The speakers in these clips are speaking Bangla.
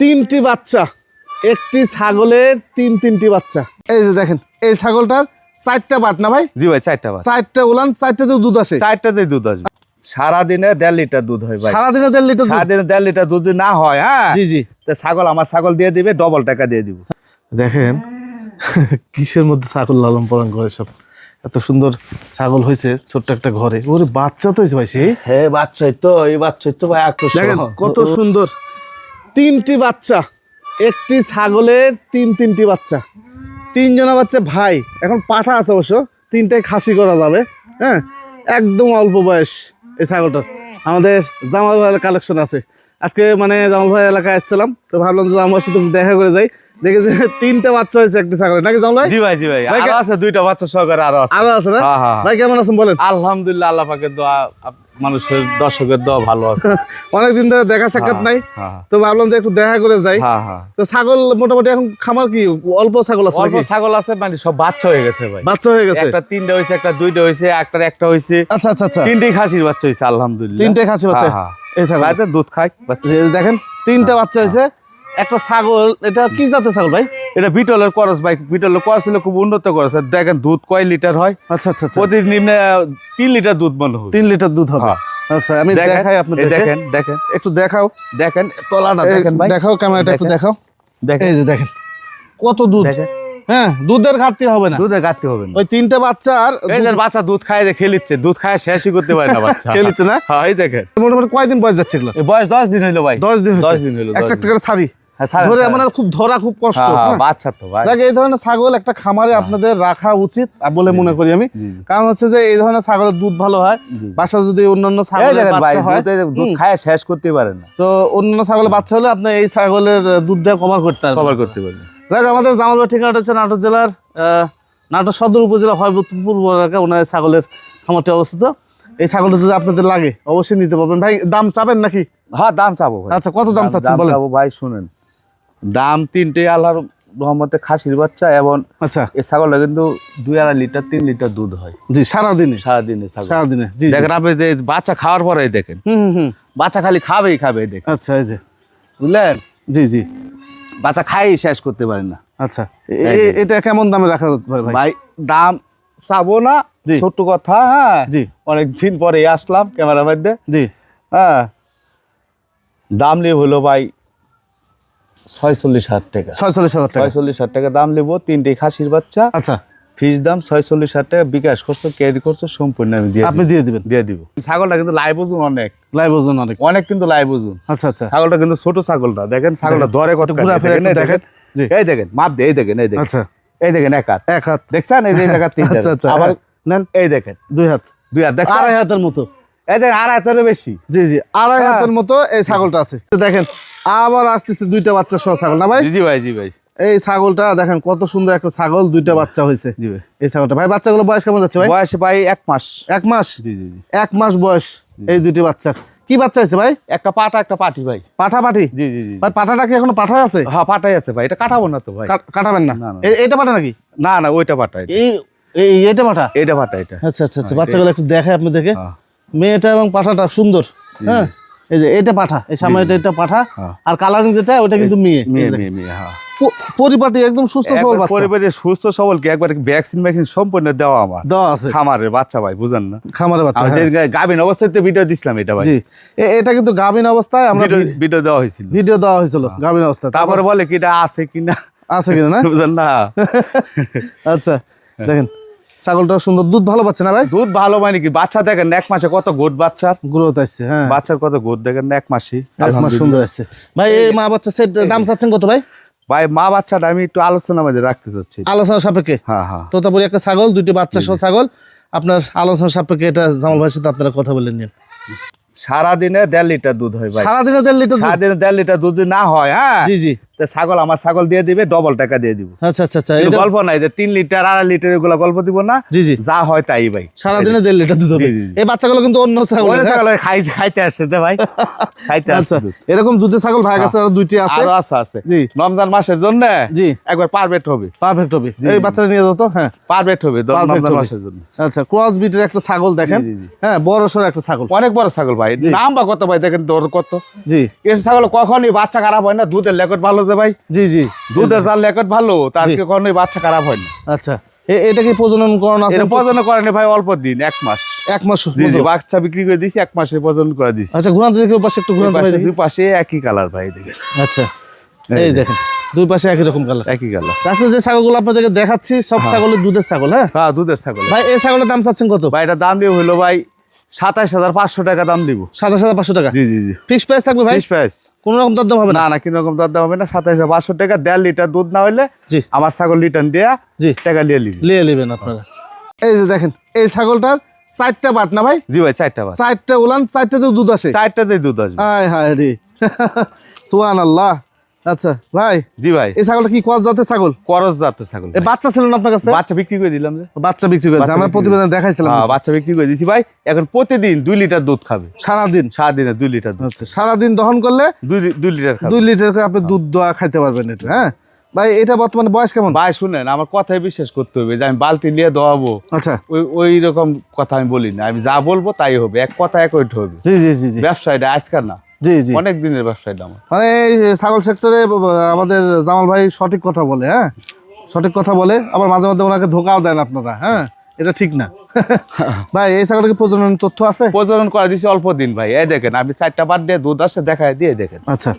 তিনটি বাচ্চা। একটি ছাগলের তিন তিনটি বাচ্চা। এই যে দেখেন এই ছাগলটার চারটা বাট না ভাই? জি ভাই চারটা বার চারটা উলান চারটাতেও দুধ আসে। চারটাতেই দুধ আসবে সারাদিনে দেড় লিটার দুধ হয় ভাই। সারাদিনে দেড় লিটার দুধ? সারাদিনে দেড় লিটার দুধ না হয় হ্যাঁ? জি জি। তা ছাগল আমার ছাগল দিয়ে দিবে ডবল টাকা দিয়ে দিব। দেখেন কিসের মধ্যে ছাগল লালন পালন করে সব? এত সুন্দর ছাগল হয়েছে ছোট্ট একটা ঘরে। ওরে বাচ্চা তো হয়েছে ভাই সে? হ্যাঁ বাচ্চাই তো এই বাচ্চাই তো ভাই আকর্ষণ। কত সুন্দর। তিনটি বাচ্চা। একটি ছাগলের তিন তিনটি বাচ্চা। তিনজনা বাচ্চা ভাই। এখন পাঠা আছে অবশ্য। তিনটাই খাসি করা যাবে। হ্যাঁ? একদম অল্প বয়স এই ছাগলটার। আমাদের জামাল ভাইয়ের কালেকশন আছে। আজকে মানে জামাল ভাই এলাকায় আসছিলাম। তো ভাবলাম যে আমার সাথে দেখা করে যাই। দেখে যে তিনটা বাচ্চা হয়েছে একটি ছাগলের নাকি জামাল ভাই? জি ভাই জি ভাই। আরও আছে দুইটা বাচ্চা সহকারে আরও আছে। আরও আছে না? হ্যাঁ, হ্যাঁ। ভাই কেমন আছেন বলেন? আলহামদুলিল্লাহ আল্লাহ পাকের দোয়া মানুষের দর্শকের দোয়া ভালো আছে। অনেকদিন ধরে দেখা সাক্ষাৎ নাই হ্যাঁ। তো ভাবলাম যে একটু দেখা করে যাই। হ্যাঁ হ্যাঁ। তো ছাগল মোটামুটি এখন খামার কি অল্প ছাগল আছে অল্প ছাগল আছে মানে সব বাচ্চা হয়ে গেছে ভাই। বাচ্চা হয়ে গেছে? একটা তিনটা হয়েছে একটা দুইটা হয়েছে একটা একটা হয়েছে আচ্ছা আচ্ছা আচ্ছা। তিনটেই খাসির বাচ্চা হয়েছে আলহামদুলিল্লাহ। তিনটে খাসি বাচ্চা? হ্যাঁ, এই ছাগল। দুধ খায় বাচ্চা। দেখেন তিনটা বাচ্চা হয়েছে একটা ছাগল এটা কি জাতের ছাগল ভাই? এটা বিটলের করস ভাই বিটলের করস হলে খুব উন্নত করস দেখেন দুধ কয় লিটার হয়? আচ্ছা আচ্ছা আচ্ছা। প্রতিদিন আহ, তিন লিটার দুধ মনে হয়। তিন লিটার দুধ হবে। হ্যাঁ। আচ্ছা আমি দেখাই আপনি দেখেন দেখেন। একটু দেখাও। দেখেন তলাটা এই দেখেন ভাই। দেখাও ক্যামেরাটা একটু দেখাও। দেখেন। এই যে দেখেন কত দুধ। হ্যাঁ দুধের ঘাটতি হবে না। দুধের ঘাটতি হবে না। ওই তিনটা বাচ্চা আর বাচ্চা দুধ খায় যে খেলিচ্ছে দুধ খায় শেষই করতে পারে না বাচ্চা। খেয়ে নিচ্ছে না? হ্যাঁ এই দেখেন। মোটামুটি কয়দিন বয়স যাচ্ছে এগুলো? বয়স দশ দিন হইল ভাই। দশ দিন দশ। দিন হইল একটা করে ছাড়ি। ধরে মানে খুব ধরা খুব কষ্ট হ্যাঁ, হ্যাঁ। বাচ্চা তো ভাই। এই ধরনের ছাগল একটা খামারে আপনাদের রাখা উচিত বলে মনে করি আমি। কারণ হচ্ছে যে এই ধরনের ছাগলের দুধ ভালো হয় বাসা যদি অন্যান্য ছাগলের বাচ্চা হয় দুধ খায় শেষ করতে পারে না। তো অন্যান্য ছাগলের বাচ্চা হলে আপনি এই ছাগলের দুধ দিয়ে কভার করতে পারবেন। কভার করতে পারে দেখ আমাদের জামালবাড়ি ঠিকানাটা হচ্ছে নাটোর জেলার নাটোর সদর উপজেলা হয়বতপুর এলাকা ওনার ছাগলের খামারটি অবস্থিত। এই ছাগলটা যদি আপনাদের লাগে অবশ্যই নিতে পারবেন। ভাই দাম চাবেন নাকি? হ্যাঁ দাম চাবো আচ্ছা কত দাম চাচ্ছেন বলেন। ভাই শুনেন। দাম তিনটে আল্লাহর রহমতে খাসির বাচ্চা এবং আচ্ছা। এই ছাগলটা কিন্তু দুই আড়াই লিটার তিন লিটার দুধ হয়। জি সারাদিনে? সারাদিনে সারাদিনে জি। দেখেন আপনি যে বাচ্চা খাওয়ার পরে দেখেন। হুম হুম বাচ্চা খালি খাবেই খাবে দেখেন। আচ্ছা এই যে। বুঝলেন? জি জি। বাচ্চা খাই শেষ করতে পারে না। আচ্ছা এটা কেমন দামে রাখা যেতে পারে ভাই? দাম চাবো না জি। ছোট্ট কথা হ্যাঁ? জি। অনেক দিন পরে আসলাম ক্যামেরার মধ্যে। জি। হ্যাঁ? দাম লিব হলো ভাই ছয়চল্লিশ হাজার টাকা। ছয়চল্লিশ হাজার টাকা। ছয়চল্লিশ হাজার টাকা দাম লিব তিনটে খাসির বাচ্চা। আচ্ছা। ফিস দাম ছয়চল্লিশ হাজার টাকা বিকাশ করছ ক্যারি করছ সম্পূর্ণ আমি দিয়ে আপনি দিয়ে দিবেন? দিয়ে দিব। ছাগলটা কিন্তু লাইভ ওজন অনেক। লাইভ ওজন অনেক। অনেক কিন্তু লাইভ ওজন। আচ্ছা আচ্ছা। ছাগলটা কিন্তু ছোট ছাগলটা দেখেন ছাগলটা ধরে কত দেখেন, এই দেখেন। দেখেন। মাপ দে এই দেখেন এই দেখেন। আচ্ছা। এই দেখেন এক হাত। এক হাত। দেখছেন? এই জায়গা তিন আচ্ছা আচ্ছা। আবার নেন। এই দেখেন। দুই হাত। দুই হাত দেখছেন? আড়াই হাতের মতো। দেখেন আড়াই হাতেরও বেশি। জি জি আড়াই হ্যাঁ। হাতের মতো এই ছাগলটা আছে। দেখেন আবার আসতেছে দুইটা বাচ্চা সহ ছাগল না ভাই? জি জি ভাই জি ভাই। এই ছাগলটা দেখেন কত সুন্দর একটা ছাগল দুইটা বাচ্চা হয়েছে। ভাই। এই ছাগলটা ভাই বাচ্চাগুলো বয়স কেমন যাচ্ছে ভাই? বয়স ভাই এক মাস। এক মাস? জি জি জি। এক মাস বয়স এই দুইটি বাচ্চার। কি বাচ্চা আছে ভাই? একটা পাটা একটা পাটি ভাই। পাঠা পাঠি জি জি জি। ভাই পাঠাটা কি এখনও পাঠা আছে? হ্যাঁ পাটাই আছে ভাই। এটা কাটাবো না তো ভাই। কাটাবেন না? না, না। এ- এটা পাঠা নাকি? না না ওইটা পাটা এই এই এটা পাঠা? এটা পাটা এটা আচ্ছা আচ্ছা আচ্ছা বাচ্চাগুলো একটু দেখায় আপনি দেখে হ্যাঁ। মেয়েটা এবং পাঠাটা সুন্দর হ্যাঁ? এই যে এটা পাঠা এই সামনে এটা পাঠা হ্যাঁ। আর কালারিং যেটা ওটা কিন্তু মেয়ে মেয়ে হ্যাঁ। পরিপাটি একদম সুস্থ সবল বাচ্চা। সুস্থ সবল কি? একবার ভ্যাকসিন ভ্যাকসিন সম্পূর্ণ দেওয়া আমার। দেওয়া আছে। বাচ্চা ভাই বুঝেন না? খামারে বাচ্চা হ্যাঁ। অবস্থাতে ভিডিও দিছিলাম এটা ভাই। জি। এটা কিন্তু অবস্থায় আমরা ভিডিও দেওয়া হয়েছিল। ভিডিও দেওয়া হয়েছিল অবস্থায়। তারপরে বলে কি এটা আছে কিনা? আছে কিনা না? বুঝেন না। আচ্ছা দেখেন। ছাগলটা সুন্দর। দুধ ভালো পাচ্ছে না ভাই? দুধ ভালো মানে কি? বাচ্চা দেখেন এক মাসে কত গোট বাচ্চার গ্রোথ আসছে হ্যাঁ। বাচ্চার কত গোট দেখেন এক মাসে। এক মাস সুন্দর আসছে। ভাই এই মা বাচ্চা সেট দাম চাচ্ছেন কত ভাই? ভাই মা বাচ্চাটা আমি একটু আলোচনা মধ্যে রাখতে চাচ্ছি। আলোচনা সাপেক্ষে? হ্যাঁ হ্যাঁ। তোতাপুরি একটা ছাগল দুইটি বাচ্চা সহ ছাগল। আপনার আলোচনা সাপেক্ষে এটা জামাল ভাইয়ের সাথে আপনারা কথা বলে নিন। সারাদিনে দেড় লিটার দুধ হয় ভাই। সারাদিনে দেড় লিটার দুধ? সারাদিনে দেড় লিটার দুধ না হয় হ্যাঁ। জি জি। তো ছাগল আমার ছাগল দিয়ে দিবে ডবল টাকা দিয়ে দিব। আচ্ছা আচ্ছা আচ্ছা গল্প নাই যে তিন লিটার আড়াই লিটার এগুলো গল্প দিব না। জি জি। যা হয় তাই ভাই। সারাদিনে দেড় লিটার দুধ হবে। এই বাচ্চাগুলো কিন্তু অন্য ছাগল ছাগল খাইতে খাইতে আসছে তো ভাই। খাইতে আচ্ছা আসছে দুধ। এরকম দুধের ছাগল ভাই কাছে আরও দুইটি আছে। আরও আছে আছে। জি। রমজান মাসের জন্য জি। একবার পারফেক্ট হবে। পারফেক্ট হবে। এই বাচ্চাটা নিয়ে যাও তো হ্যাঁ। পারফেক্ট হবে রমজান মাসের জন্য। আচ্ছা ক্রস বিটের একটা ছাগল দেখেন। হ্যাঁ বড় সর একটা ছাগল। অনেক বড় ছাগল ভাই। নাম বা কত ভাই দেখেন তোর কত? জি। এই ছাগল কখনই বাচ্চা খারাপ হয় না দুধের লেকট ভালো যে ভাই জি জি। দুধের যার লেকট ভালো তার জি। কখনোই বাচ্চা খারাপ হয় না। আচ্ছা এটা কি প্রজনন করণ আছে প্রজনন করেনি ভাই অল্প দিন এক মাস। এক মাস বাচ্চা বিক্রি করে দিছি এক মাসে প্রজনন করে দিছি। আচ্ছা ঘুরান্ত দেখি পাশে একটু দুই ঘুরান্ত ভাই দুই পাশে একই কালার ভাই দেখেন। আচ্ছা এই দেখেন দুই পাশে একই রকম কালার একই কালার আজকে যে ছাগলগুলো আপনাদেরকে দেখাচ্ছি সব ছাগলের দুধের ছাগল হ্যাঁ? হ্যাঁ দুধের ছাগল। ভাই এই ছাগলের দাম চাচ্ছেন কত? ভাই এটা দাম দিয়ে হলো ভাই সাতাশ হাজার পাঁচশো টাকা দাম দিব। সাতাশ হাজার পাঁচশো টাকা? জি জি জি। ফিক্স প্রাইস থাকবে ভাই? বিশ প্রাইস কোনো রকম দরদাম হবে না? না রকম হবে না সাতাশ হাজার পাঁচশো টাকা। দেড় লিটার দুধ না হলে জি। আমার ছাগল লিটার দেয়া জি। টাকা নিয়ে নেবেন আপনারা। এই যে দেখেন এই ছাগলটার চারটা বাট না ভাই? জি ভাই চারটা চারটাতেও দুধ আসে? দুধ হায় হায় রে। আচ্ছা ভাই জি ভাই। এই ছাগলটা কি কস জাতের ছাগল? করস জাতের ছাগল এই বাচ্চা ছিল না আপনার কাছে? বাচ্চা বিক্রি করে দিলাম বাচ্চা বিক্রি করেছে আমরা প্রতিবেদন দেখাইছিলাম। হ্যাঁ, বাচ্চা বিক্রি করে দিছি ভাই এখন প্রতিদিন দুই লিটার দুধ খাবে। সারাদিন? সারাদিনে দুই লিটার দুধ। আচ্ছা সারাদিন দহন করলে দুই দুই লিটার খাবে। দুই লিটার করে আপনি দুধ দোয়া খাইতে পারবেন একটু হ্যাঁ? ভাই এটা বর্তমানে বয়স কেমন? ভাই শুনেন আমার কথাই বিশ্বাস করতে হবে যে আমি বালতি নিয়ে দোয়াবো। আচ্ছা। ওই ওই রকম কথা আমি বলি না। আমি যা বলব তাই হবে। এক কথা এক ওইটা হবে। জি জি জি জি। ব্যবসা এটা আজকাল না। জি জি। অনেক দিনের ব্যবসা এটা আমার মানে ছাগল সেক্টরে আমাদের জামাল ভাই সঠিক কথা বলে হ্যাঁ? সঠিক কথা বলে আবার মাঝে মাঝে ওনাকে ধোকাও দেন আপনারা হ্যাঁ? এটা ঠিক না। ভাই এই ছাগলের কি প্রজনন তথ্য আছে? প্রজনন করে দিছি অল্প দিন ভাই। এই দেখেন আমি চারটা বাদ দিয়ে দুধ আসছে দেখায় দিয়ে দেখেন। আচ্ছা।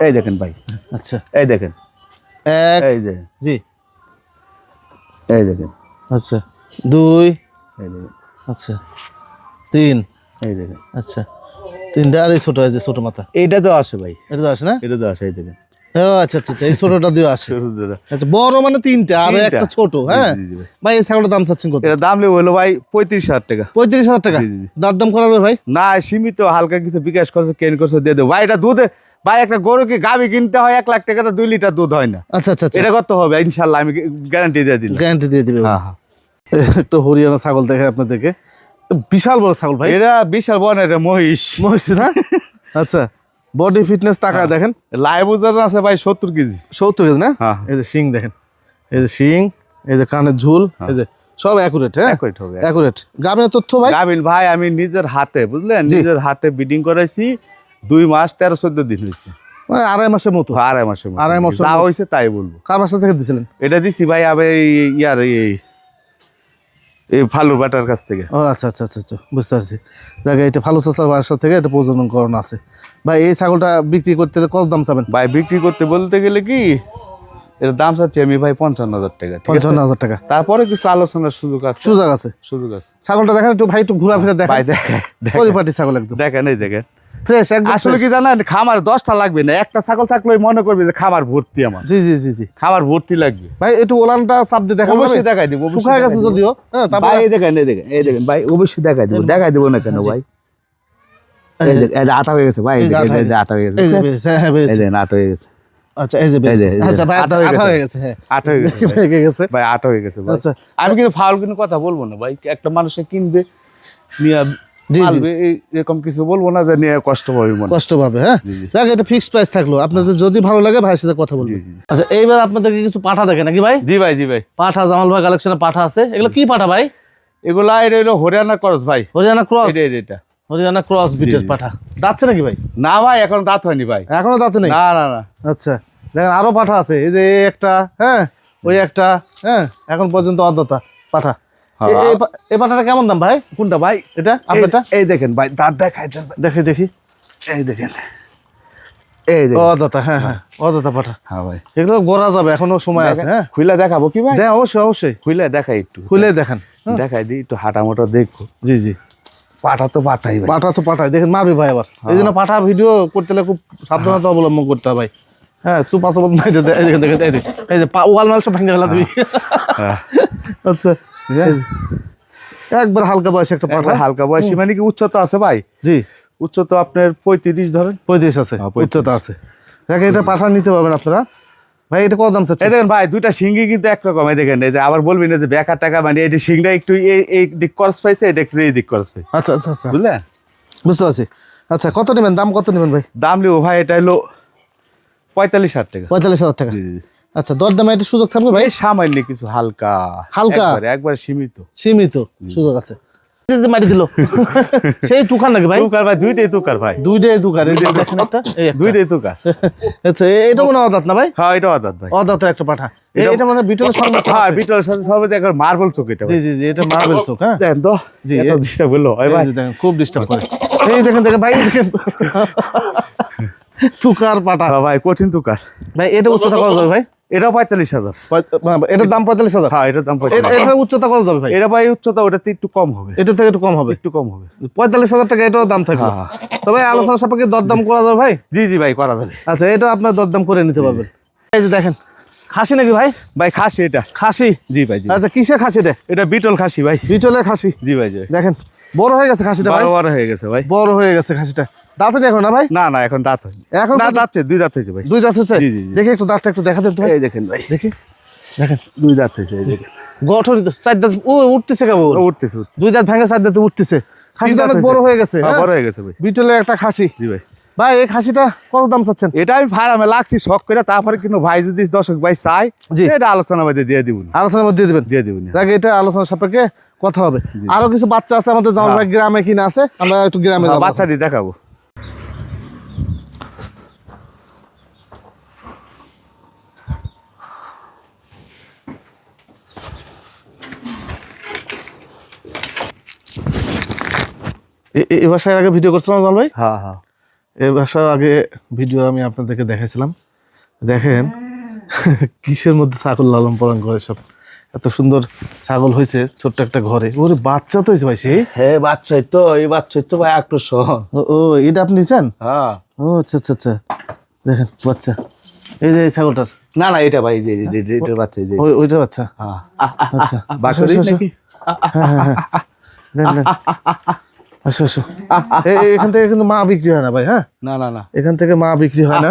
এই দেখেন ভাই। আচ্ছা। এই দেখেন। এক এই যে। জি। এই দেখেন। আচ্ছা। দুই এই দেখেন। আচ্ছা। তিন এই দেখেন। আচ্ছা। তিনটা আর এই ছোট আছে ছোট মাথা। এইটা তো আসে ভাই। এটা তো আসে না? এটা তো আসে এই দেখেন। আচ্ছা আচ্ছা আচ্ছা এই ছোটটা দিয়ে আসে। আচ্ছা বড় মানে তিনটা আর একটা ছোট হ্যাঁ? জি, জি, ভাই। ভাই এই ছাগলের দাম চাচ্ছেন কত? এটা দাম হলো ভাই পঁয়ত্রিশ হাজার টাকা। পঁয়ত্রিশ হাজার টাকা? জি, জি, জি। দার দাম করা যাবে ভাই? না সীমিত হালকা কিছু বিকাশ করছে কেন করছে দিয়ে দেবো। ভাই এটা দুধে ভাই একটা গরুকে গাবি কিনতে হয় এক লাখ টাকা তো দুই লিটার দুধ হয় না? আচ্ছা আচ্ছা আচ্ছা। এটা কত হবে ইনশাল্লাহ আমি গ্যারান্টি দিয়ে দিলাম। গ্যারান্টি দিয়ে দিবে হ্যাঁ হ্যাঁ। একটু হরিয়ানা ছাগল দেখে আপনাদেরকে। তো বিশাল বড় ছাগল ভাই। এটা বিশাল বন এটা মহিষ। মহিষ না? আচ্ছা বডি ফিটনেস টাকা দেখেন। লাইভ ওজন আছে ভাই সত্তর কেজি। সত্তর কেজি না? হ্যাঁ। এই যে শিং দেখেন। এই যে শিং এই যে কানের ঝুল এই যে সব অ্যাকুরেট হ্যাঁ? Accurate হবে। অ্যাকুরেট গাবের তথ্য ভাই? গাবিন ভাই আমি নিজের হাতে বুঝলেন? নিজের হাতে বিডিং করেছি দুই মাস তেরো চোদ্দ দিন হয়েছে। মানে আড়াই মাসের মতো। আড়াই মাসের। আড়াই মাসের যা হয়েছে তাই বলব। কার বাসা থেকে দিছিলেন? এটা দিছি ভাই আবার ইয়ার এই এই ফালু বাটার কাছ থেকে। ও আচ্ছা আচ্ছা আচ্ছা আচ্ছা বুঝতে পারছি। দেখ এটা ভালো চাষার বাসা থেকে এটা প্রজনন করানো আছে। ভাই এই ছাগলটা বিক্রি করতে কত দাম চাবেন? ভাই বিক্রি করতে বলতে গেলে কি এর দাম চাচ্ছি আমি ভাই পঞ্চান্ন হাজার টাকা পঞ্চান্ন হাজার টাকা। তারপরে কিছু আলোচনার সুযোগ আছে। সুযোগ আছে। সুযোগ আছে। ছাগলটা দেখেন একটু ভাই একটু ঘোরাফেরা দেখেন। ভাই দেখেন দেখেন, পরিপাটি ছাগল একদম। দেখেন এই দেখেন। ফ্রেশ আসলে কি জানেন খামার দশটা লাগবে না একটা ছাগল থাকলে মনে করবে যে খামার ভর্তি আমার। জি জি জি জি। খামার ভর্তি লাগবে। ভাই একটু ওলানটা চাপ দিয়ে দেখা অবশ্যই দেখাই দিব শুকায় গেছে যদিও। হ্যাঁ তারপর ভাই এই দেখেন এই দেখেন এই দেখেন ভাই অবশ্যই দেখাই দিব দেখাই দিব না কেন ভাই? আটা হয়ে গেছে ভাই আটা হয়ে গেছে। হয়ে গেছে। আচ্ছা আচ্ছা হয়ে হয়ে গেছে আটা হয়ে গেছে আচ্ছা। আমি কিন্তু ফাউল কিন্তু কথা বলব না ভাই। একটা মানুষে কিনবে এরকম কিছু বলব না যে নিয়ে কষ্ট পাবে কষ্ট পাবে হ্যাঁ? এটা ফিক্সড প্রাইস থাকল। আপনাদের যদি ভালো লাগে ভাইয়ের সাথে কথা বলবেন আচ্ছা এইবার আপনাদেরকে কিছু পাঠা দেখে নাকি ভাই? জি ভাই জি ভাই। পাঠা জামাল ভাই কালেকশনে পাঠা আছে। এগুলো কি পাঠা ভাই? এগুলা এটা হলো হরিয়ানা করস ভাই। হরিয়ানা ক্রস এটা হরিয়ানা ক্রস বিটের পাঠা। নাকি ভাই? না ভাই এখন দাঁত হয়নি ভাই। এখনও দাঁতে নেই? না না না। আচ্ছা দেখেন আরও পাঠা আছে। এই যে একটা হ্যাঁ? ওই একটা হ্যাঁ? এখন পর্যন্ত অর্ধতা পাঠা। এই পা- কেমন দাম ভাই? কোনটা ভাই? এটা আপনারটা এই- দেখেন ভাই দাঁত দেখাই দেন। দেখি দেখি। এই দেখেন। এই দেখেন। অর্ধতা হ্যাঁ হ্যাঁ। পাঠা। হ্যাঁ ভাই। এগুলো গোড়া যাবে এখনও সময় আছে হ্যাঁ? খুলে দেখাবো কি ভাই? অবশ্যই অবশ্যই। খুলে দেখাই একটু। খুলে দেখান। দেখাই দিই একটু হাঁটা মোটা দেখব জি জি। পাটা তো পাঠাই পাঠা তো পাঠায় দেখেন মারবি ভাই আবার। এই জন্য পাঠা ভিডিও করতে খুব সাবধানতা অবলম্বন করতে হবে ভাই। হ্যাঁ সুপার সুপার এই যে এই দেখেন দেখেন এই যে ওয়াল মাল সব ভেঙে গেলা তুমি। হ্যাঁ। আচ্ছা একবার হালকা বয়সে একটা পাঠা। হালকা বয়সী। মানে কি উচ্চতা আছে ভাই? জি। উচ্চতা আপনার পঁয়ত্রিশ ধরেন। পঁয়ত্রিশ আছে হ্যাঁ, উচ্চতা আছে। দেখেন এটা পাঠা নিতে পারবেন আপনারা। ভাই এটা কত দাম চাচ্ছে দেখেন ভাই দুইটা সিঙ্গি কিন্তু একরকম এই দেখেন এই যে আবার বলবি না যে বেকার টাকা মানে এই সিংটা একটু এই এই দিক খরচ পাইছে এটা একটু এই দিক খরচ পাইছে। আচ্ছা আচ্ছা আচ্ছা। বুঝলেন? বুঝতে পারছি। আচ্ছা কত নেবেন? দাম কত নেবেন ভাই? দাম নেব ভাই এটা হলো পঁয়তাল্লিশ হাজার টাকা। পঁয়তাল্লিশ হাজার টাকা। আচ্ছা দরদামে একটা সুযোগ থাকবে ভাই? সামান্য কিছু হালকা। হালকা? একবারে, একবারে সীমিত। সীমিত সুযোগ আছে। দিল। সেই তুকার নাকি ভাই? তুকার ভাই দুইটাই তুকার ভাই। দুইটাই তুকার এই যে দেখেন একটা দুইটাই তুকার। আচ্ছা এটা মনে হয় অদাত না ভাই? হ্যাঁ এটা অদাত ভাই। অদাতের একটা পাঠা। এটা মানে হ্যাঁ বিটল সবে একবার মার্বল চোখ এটা জি জি জি এটা মার্বেল চোখ হ্যাঁ। তো জি, ডিস্টার্ব ভাই। দেখেন খুব ডিস্টার্ব করে। এই দেখেন দেখেন ভাই দেখেন। তুকার পাঠা। হ্যাঁ ভাই কঠিন তুকার। ভাই এটা উচ্চতা কত যাবে ভাই? এটা পঁয়তাল্লিশ হাজার। এটার দাম পঁয়তাল্লিশ হাজার। হ্যাঁ এটার দাম এ- পঁয়তাল্লিশ এটার উচ্চতা কত যাবে ভাই? এটা ভাই উচ্চতা ওটাতে একটু কম হবে। এটা থেকে একটু কম হবে? একটু কম হবে। পঁয়তাল্লিশ হাজার টাকা এটাও দাম থাকবে। হ্যাঁ। তবে আলোচনা সাপেক্ষে দরদাম করা যাবে ভাই? জি জি ভাই করা যাবে। আচ্ছা এটা আপনার দরদাম করে নিতে পারবেন। এই যে দেখেন খাসি নাকি ভাই? ভাই খাসি এটা। খাসি? জি ভাই আচ্ছা কিসের খাসি রে এটা বিটল খাসি ভাই। বিটলের খাসি? জি ভাই দেখেন বড় হয়ে গেছে খাসিটা ভাই। বড় হয়ে গেছে ভাই। বড় হয়ে গেছে খাসিটা। দাঁতে দেখো না ভাই? না না এখন দাঁত হয়নি। এখন না যাচ্ছে দুই দাঁত হয়েছে ভাই। দুই দাঁত হচ্ছে জি, জি। দেখি একটু দাঁতটা একটু দেখা দেন এই দেখেন ভাই। দেখি। দেখেন। দুই দাঁত হয়েছে এই দেখেন। গঠন চার দাঁত ও উঠতেছে কেবল ও, উঠতেছে। দুই দাঁত ভেঙে চার দাঁতে উঠতেছে। খাসিটা অনেক বড় হয়ে গেছে হ্যাঁ, হ্যাঁ? বড় হয়ে গেছে ভাই। বিটলের একটা খাসি। জি ভাই। ভাই এই খাসিটা কত দাম চাচ্ছেন? এটা আমি ফার্মে লাগছি শখ করে তারপরে কিন্তু ভাই যদি দর্শক ভাই চাই জি। এটা আলোচনা মধ্যে দিয়ে দিবুন আলোচনার মধ্যে দিয়ে দিবেন? দিয়ে দিবুন দেখ এটা আলোচনা সাপেক্ষে কথা হবে। আরও কিছু বাচ্চা আছে আমাদের জামাল ভাই গ্রামে কিনা আছে আমরা একটু গ্রামে যাব। বাচ্চাটি দেখাবো। এ- এ- এ আগে ভিডিও করছিলাম জামাল ভাই? হ্যাঁ হ্যাঁ। এ বাসায় আগে ভিডিও আমি আপনাদেরকে দেখাইছিলাম। দেখেন কিসের মধ্যে ছাগল লালন পালন করে সব? এত সুন্দর ছাগল হয়েছে ছোট্ট একটা ঘরে। ওরে বাচ্চা তো হয়েছে ভাই সেই হ্যাঁ বাচ্চাই তো এই বাচ্চাই তো ভাই আকর্ষণ। ও ও, এটা আপনি নিছেন? হ্যাঁ। ও আচ্ছা আচ্ছা আচ্ছা। দেখেন বাচ্চা। এই যে এই ছাগলটার? না না এটা ভাই এটার বাচ্চা এই যে। ওই ওইটা বাচ্চা? হ্যাঁ। আচ্ছা। আসো, নাকি? হ্যাঁ হ্যাঁ হ্যাঁ। আসো আসো। এখান থেকে কিন্তু মা বিক্রি হয় না ভাই হ্যাঁ? না না না। এখান থেকে মা বিক্রি হয় না?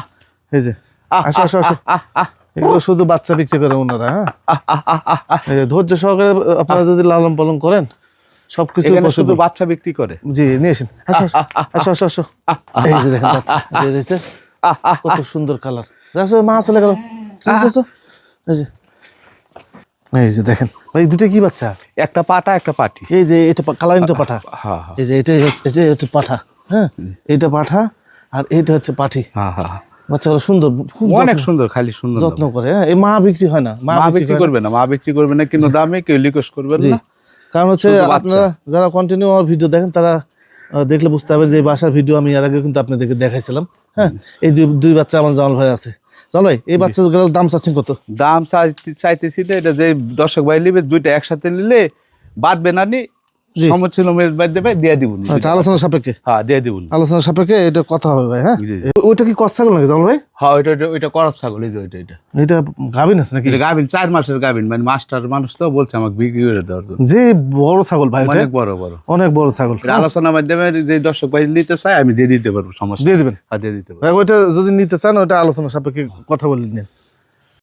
এই যে আসো আসো আসো। এগুলো শুধু বাচ্চা বিক্রি করে ওনারা হ্যাঁ? ধৈর্য সহকারে আপনারা যদি লালন পালন করেন সবকিছু শুধু বাচ্চা বিক্রি করে। জি নিয়ে আসেন। আসো আসো, আসো আসো আসো। এই যে দেখেন বাচ্চা কত সুন্দর কালার। মা চলে গেল। আসো, আসো। এই যে এই যে দেখেন ভাই দুটো কি বাচ্চা? একটা পাটা একটা পাটি। এই যে এটা কালারিংটা পাঠা হ্যাঁ হ্যাঁ এই যে এটা এটা হচ্ছে পাঠা হ্যাঁ? এটা পাঠা আর এটা হচ্ছে পাঠি। হ্যাঁ হ্যাঁ বাচ্চাগুলো সুন্দর খুব অনেক সুন্দর খালি সুন্দর যত্ন করে হ্যাঁ? এই মা বিক্রি হয় না মা বিক্রি। করবে না মা বিক্রি করবে না কিন্তু দামে কেউ লিকোস করবে না। কারণ হচ্ছে আপনারা যারা কন্টিনিউ আমার ভিডিও দেখেন তারা দেখলে বুঝতে পারবেন যে বাসার ভিডিও আমি এর আগে কিন্তু আপনাদেরকে দেখাইছিলাম হ্যাঁ? এই দুই দুই বাচ্চা আমার জামাল ভাই আছে। জামাল ভাই এই বাচ্চাগুলোর দাম চাচ্ছেন কত? দাম চাই- চাইতেছি এটা যে দর্শক ভাই নিবে দুইটা একসাথে নিলে বাদবে না নি বাদ দেবে দিয়ে দিব আচ্ছা আলোচনা সাপেক্ষে? হ্যাঁ দিয়ে দিব আলোচনা সাপেক্ষে এটা কথা হবে ভাই হ্যাঁ। ওইটা কি ছাগল নাকি জামাল ভাই? হ্যাঁ ওইটা ওইটা- করস ছাগল এই যে ওইটা এটা এটা গাভিন আছে নাকি? এটা গাভিন চার মাসের গাভিন মানে মাস্টার মানুষ তো বলছে আমাকে বিক্রি করে দেওয়ার জন্য। যে বড় ছাগল ভাই অনেক বড় বড়। অনেক বড় ছাগল। এটা আলোচনার মাধ্যমে যে দর্শক ভাই নিতে চায় আমি দিয়ে দিতে পারব সমস্যা দিয়ে দিবেন? হ্যাঁ দিয়ে দিতে পারব। ওইটা যদি নিতে চান ওইটা আলোচনা সাপেক্ষে কথা বলে নিন।